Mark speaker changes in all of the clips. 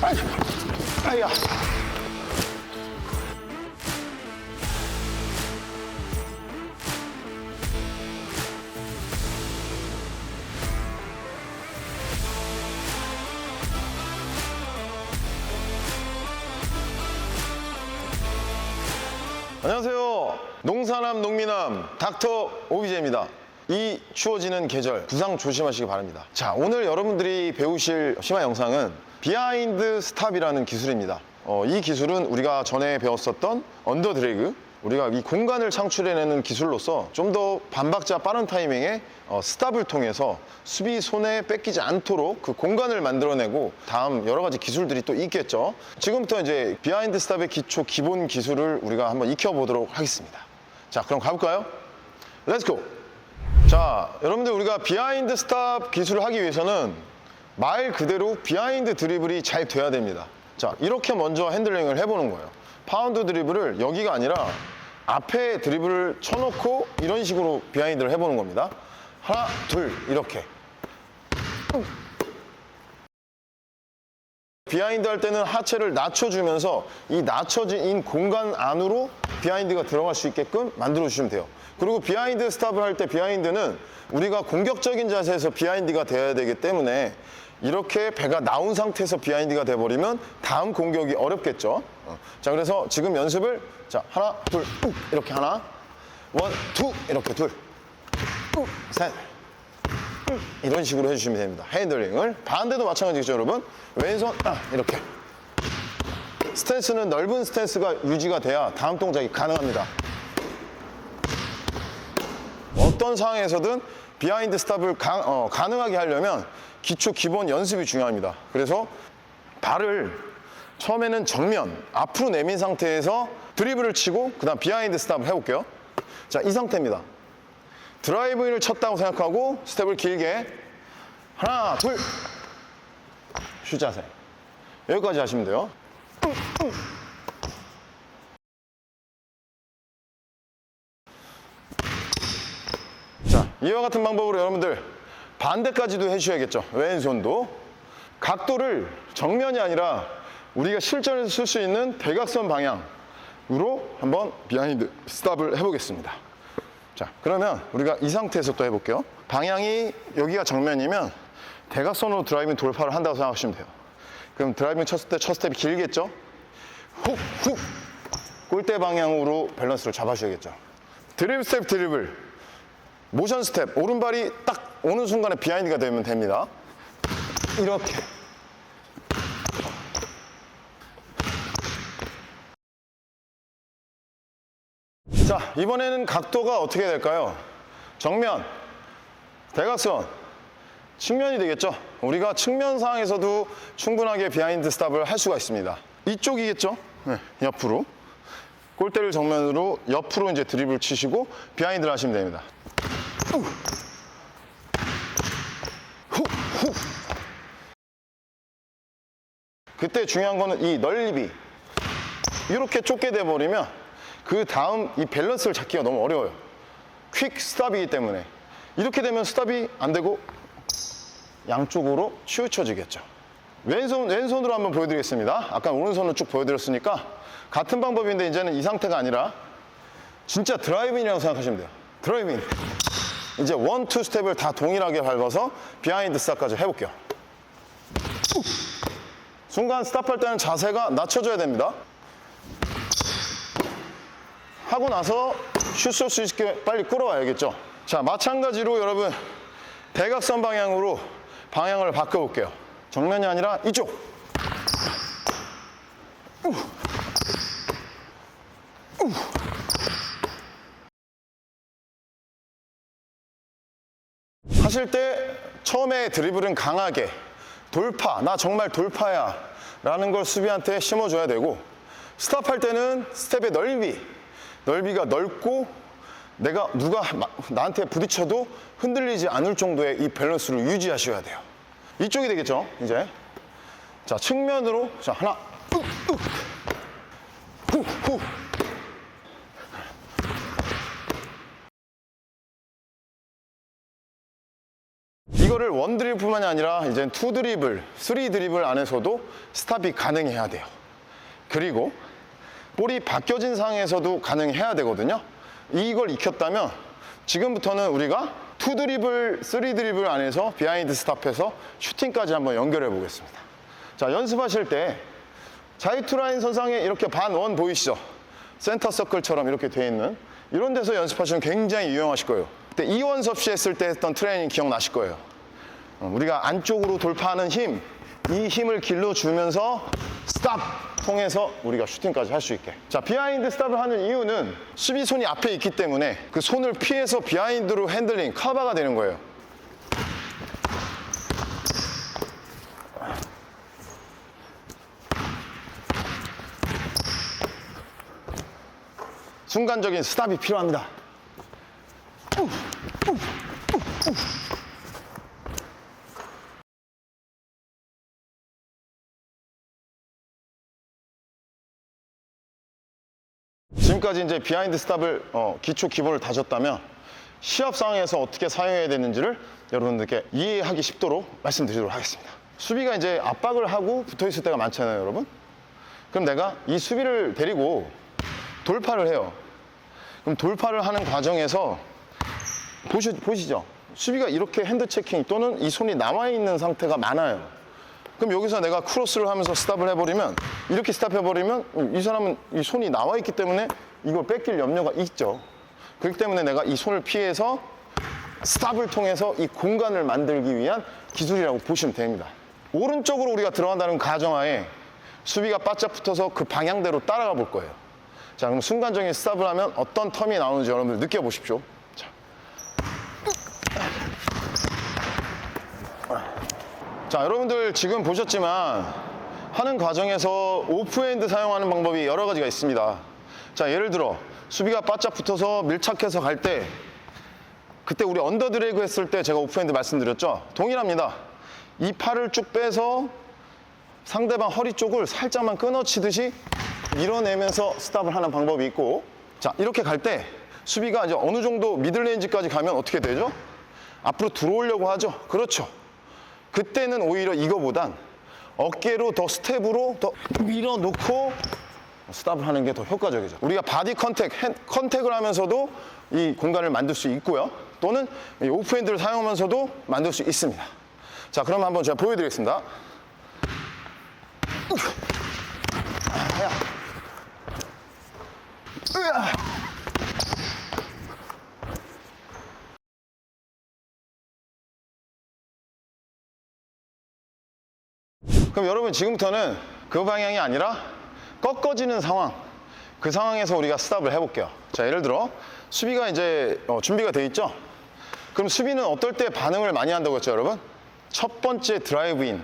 Speaker 1: 아야. 안녕하세요. 농사남 농미남 닥터 오비제입니다. 이 추워지는 계절 부상 조심하시기 바랍니다. 자, 오늘 여러분들이 배우실 심화 영상은 비하인드 스탑이라는 기술입니다. 어, 이 기술은 우리가 전에 배웠었던 언더 드래그 우리가 이 공간을 창출해내는 기술로서 좀 더 반박자 빠른 타이밍에 어, 스탑을 통해서 수비 손에 뺏기지 않도록 그 공간을 만들어내고 다음 여러 가지 기술들이 또 있겠죠. 지금부터 이제 비하인드 스탑의 기초 기본 기술을 우리가 한번 익혀보도록 하겠습니다. 자, 그럼 가볼까요? 렛츠고! 자, 여러분들 우리가 비하인드 스탑 기술을 하기 위해서는 말 그대로 비하인드 드리블이 잘 돼야 됩니다. 자, 이렇게 먼저 핸들링을 해보는 거예요. 파운드 드리블을 여기가 아니라 앞에 드리블을 쳐놓고 이런 식으로 비하인드를 해보는 겁니다. 하나, 둘, 이렇게. 비하인드 할 때는 하체를 낮춰주면서 이 낮춰진 공간 안으로 비하인드가 들어갈 수 있게끔 만들어주시면 돼요. 그리고 비하인드 스탑을 할 때 비하인드는 우리가 공격적인 자세에서 비하인드가 돼야 되기 때문에 이렇게 배가 나온 상태에서 비하인드가 돼버리면 다음 공격이 어렵겠죠. 어. 자, 그래서 지금 연습을 자, 하나, 둘, 욱, 이렇게 하나, 원, 투, 이렇게 둘, 욱, 셋, 욱, 이런 식으로 해주시면 됩니다. 핸들링을. 반대도 마찬가지겠죠, 여러분? 왼손, 아, 이렇게. 스탠스는 넓은 스탠스가 유지가 돼야 다음 동작이 가능합니다. 어떤 상황에서든 비하인드 스탑을 가, 어, 가능하게 하려면 기초 기본 연습이 중요합니다. 그래서 발을 처음에는 정면 앞으로 내민 상태에서 드리블을 치고 그 다음 비하인드 스탑을 해볼게요. 자, 이 상태입니다. 드라이브인을 쳤다고 생각하고 스텝을 길게 하나, 둘, 슛 자세. 여기까지 하시면 돼요. 자, 이와 같은 방법으로 여러분들 반대까지도 해주셔야겠죠. 왼손도. 각도를 정면이 아니라 우리가 실전에서 쓸 수 있는 대각선 방향으로 한번 비하인드 스탑을 해보겠습니다. 자, 그러면 우리가 이 상태에서 또 해볼게요. 방향이 여기가 정면이면 대각선으로 드라이빙 돌파를 한다고 생각하시면 돼요. 그럼 드라이빙 쳤을 때 첫 스텝이 길겠죠? 훅, 훅. 골대 방향으로 밸런스를 잡아주셔야겠죠. 드리블 스텝 드리블. 모션 스텝. 오른발이 딱 오는 순간에 비하인드가 되면 됩니다. 이렇게. 자, 이번에는 각도가 어떻게 될까요? 정면, 대각선, 측면이 되겠죠? 우리가 측면 상황에서도 충분하게 비하인드 스탑을 할 수가 있습니다. 이쪽이겠죠? 네, 옆으로. 골대를 정면으로 옆으로 이제 드리블 치시고 비하인드를 하시면 됩니다. 후. 후, 후. 그때 중요한 거는 이 넓이. 이렇게 좁게 돼버리면 그 다음 이 밸런스를 잡기가 너무 어려워요. 퀵 스탑이기 때문에. 이렇게 되면 스탑이 안 되고 양쪽으로 치우쳐지겠죠. 왼손, 왼손으로 한번 보여드리겠습니다. 아까 오른손을 쭉 보여드렸으니까 같은 방법인데 이제는 이 상태가 아니라 진짜 드라이빙이라고 생각하시면 돼요. 드라이빙. 이제 원, 투 스텝을 다 동일하게 밟아서 비하인드 스탑까지 해볼게요. 순간 스탑할 때는 자세가 낮춰져야 됩니다. 하고 나서 슛 쏠 수 있게 빨리 끌어와야겠죠. 자, 마찬가지로 여러분 대각선 방향으로 방향을 바꿔 볼게요. 정면이 아니라 이쪽. 우. 우. 하실 때 처음에 드리블은 강하게 돌파, 나 정말 돌파야 라는 걸 수비한테 심어줘야 되고 스탑할 때는 스텝의 넓이, 넓이가 넓고 내가 누가 마- 나한테 부딪혀도 흔들리지 않을 정도의 이 밸런스를 유지하셔야 돼요. 이쪽이 되겠죠, 이제. 자, 측면으로. 자, 하나, 욱, 욱. 후, 후. 이거를 원 드리블뿐만이 아니라 이제 투 드리블, 쓰리 드리블 안에서도 스탑이 가능해야 돼요. 그리고 볼이 바뀌어진 상황에서도 가능해야 되거든요. 이걸 익혔다면 지금부터는 우리가 투 드리블, 쓰리 드리블 안에서 비하인드 스탑해서 슈팅까지 한번 연결해 보겠습니다. 자, 연습하실 때 자유투라인 선상에 이렇게 반원 보이시죠? 센터 서클처럼 이렇게 돼 있는 이런 데서 연습하시면 굉장히 유용하실 거예요. 그때 이원섭 씨 했을 때 했던 트레이닝 기억나실 거예요. 어, 우리가 안쪽으로 돌파하는 힘, 이 힘을 길러주면서 스탑 통해서 우리가 슈팅까지 할 수 있게. 자, 비하인드 스탑을 하는 이유는 수비손이 앞에 있기 때문에 그 손을 피해서 비하인드로 핸들링, 커버가 되는 거예요. 순간적인 스탑이 필요합니다. 지금까지 이제 비하인드 스탑을 어, 기초 기본을 다졌다면 시합 상황에서 어떻게 사용해야 되는지를 여러분들께 이해하기 쉽도록 말씀드리도록 하겠습니다. 수비가 이제 압박을 하고 붙어 있을 때가 많잖아요, 여러분. 그럼 내가 이 수비를 데리고 돌파를 해요. 그럼 돌파를 하는 과정에서 보시, 보시죠. 수비가 이렇게 핸드 체킹 또는 이 손이 나와 있는 상태가 많아요. 그럼 여기서 내가 크로스를 하면서 스탑을 해버리면 이렇게 스탑해버리면 이 사람은 이 손이 나와 있기 때문에 이걸 뺏길 염려가 있죠. 그렇기 때문에 내가 이 손을 피해서 스탑을 통해서 이 공간을 만들기 위한 기술이라고 보시면 됩니다. 오른쪽으로 우리가 들어간다는 가정하에 수비가 바짝 붙어서 그 방향대로 따라가 볼 거예요. 자, 그럼 순간적인 스탑을 하면 어떤 텀이 나오는지 여러분들 느껴보십시오. 자. 자, 여러분들 지금 보셨지만 하는 과정에서 오프핸드 사용하는 방법이 여러 가지가 있습니다. 자, 예를 들어 수비가 바짝 붙어서 밀착해서 갈 때 그때 우리 언더 드래그 했을 때 제가 오프핸드 말씀드렸죠? 동일합니다. 이 팔을 쭉 빼서 상대방 허리 쪽을 살짝만 끊어치듯이 밀어내면서 스탑을 하는 방법이 있고 자 이렇게 갈 때 수비가 이제 어느 정도 미들레인지까지 가면 어떻게 되죠? 앞으로 들어오려고 하죠. 그렇죠. 그때는 오히려 이거보단 어깨로 더 스텝으로 더 밀어놓고 스탑을 하는 게 더 효과적이죠. 우리가 바디 컨택, 핸- 컨택을 하면서도 이 공간을 만들 수 있고요. 또는 이 오프핸드를 사용하면서도 만들 수 있습니다. 자, 그럼 한번 제가 보여드리겠습니다. 야. 으아. 그럼 여러분 지금부터는 그 방향이 아니라 꺾어지는 상황. 그 상황에서 우리가 스탑을 해볼게요. 자 예를 들어 수비가 이제 어, 준비가 돼 있죠? 그럼 수비는 어떨 때 반응을 많이 한다고 했죠 여러분? 첫 번째 드라이브인.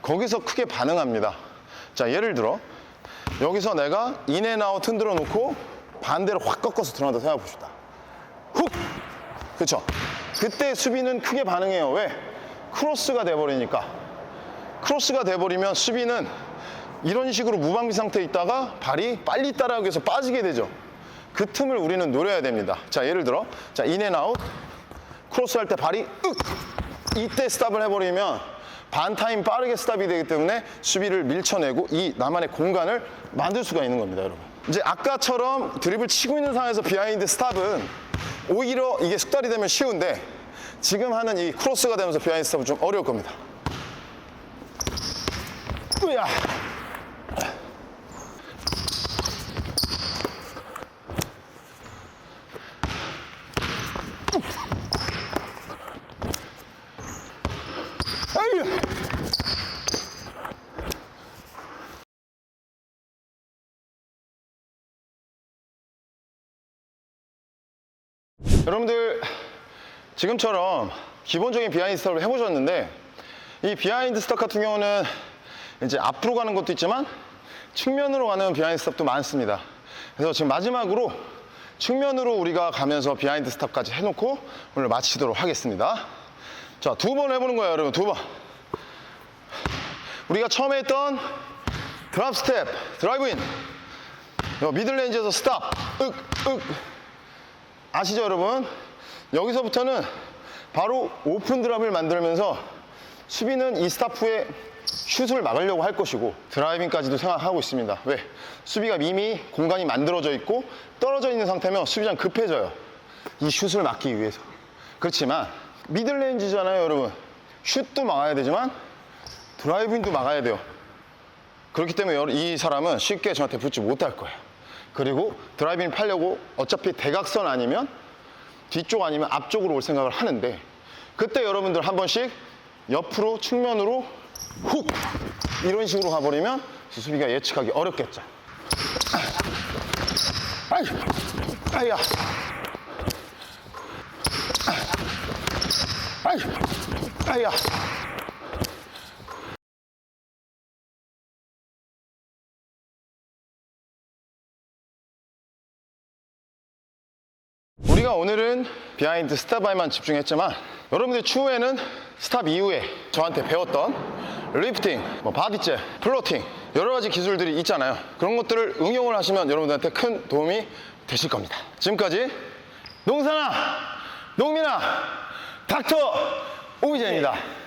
Speaker 1: 거기서 크게 반응합니다. 자 예를 들어 여기서 내가 인앤아웃 흔들어 놓고 반대로 확 꺾어서 들어간다 생각해 봅시다. 훅! 그렇죠 그때 수비는 크게 반응해요. 왜? 크로스가 돼버리니까 크로스가 돼버리면 수비는 이런 식으로 무방비 상태에 있다가 발이 빨리 따라가기 위해서 빠지게 되죠. 그 틈을 우리는 노려야 됩니다. 자, 예를 들어, 자, 인앤아웃, 크로스 할 때 발이 윽! 이때 스탑을 해버리면 반타임 빠르게 스탑이 되기 때문에 수비를 밀쳐내고 이 나만의 공간을 만들 수가 있는 겁니다, 여러분. 이제 아까처럼 드립을 치고 있는 상황에서 비하인드 스탑은 오히려 이게 숙달이 되면 쉬운데 지금 하는 이 크로스가 되면서 비하인드 스탑은 좀 어려울 겁니다. 으야. 여러분들 지금처럼 기본적인 비하인드 스탑을 해보셨는데 이 비하인드 스탑 같은 경우는 이제 앞으로 가는 것도 있지만 측면으로 가는 비하인드 스탑도 많습니다. 그래서 지금 마지막으로 측면으로 우리가 가면서 비하인드 스탑까지 해놓고 오늘 마치도록 하겠습니다. 자, 두 번 해보는 거예요, 여러분. 두 번. 우리가 처음에 했던 드랍 스텝, 드라이브 인. 요 미들 레인지에서 스탑. 윽, 윽. 아시죠, 여러분? 여기서부터는 바로 오픈 드랍을 만들면서 수비는 이 스탑 후에 슛을 막으려고 할 것이고 드라이빙까지도 생각하고 있습니다. 왜? 수비가 이미 공간이 만들어져 있고 떨어져 있는 상태면 수비장 급해져요. 이 슛을 막기 위해서. 그렇지만 미들레인지잖아요, 여러분. 슛도 막아야 되지만 드라이빙도 막아야 돼요. 그렇기 때문에 이 사람은 쉽게 저한테 붙지 못할 거예요. 그리고 드라이빙 팔려고 어차피 대각선 아니면 뒤쪽 아니면 앞쪽으로 올 생각을 하는데 그때 여러분들 한 번씩 옆으로 측면으로 훅 이런 식으로 가버리면 수비가 예측하기 어렵겠죠. 아이, 아이야. 아이, 아이야. 우리가 오늘은 비하인드 스탑바이만 집중했지만 여러분들 추후에는 스탑 이후에 저한테 배웠던 리프팅, 뭐 바디잽, 플로팅 여러 가지 기술들이 있잖아요. 그런 것들을 응용을 하시면 여러분들한테 큰 도움이 되실 겁니다. 지금까지 농사나 농민아 닥터 오미재입니다.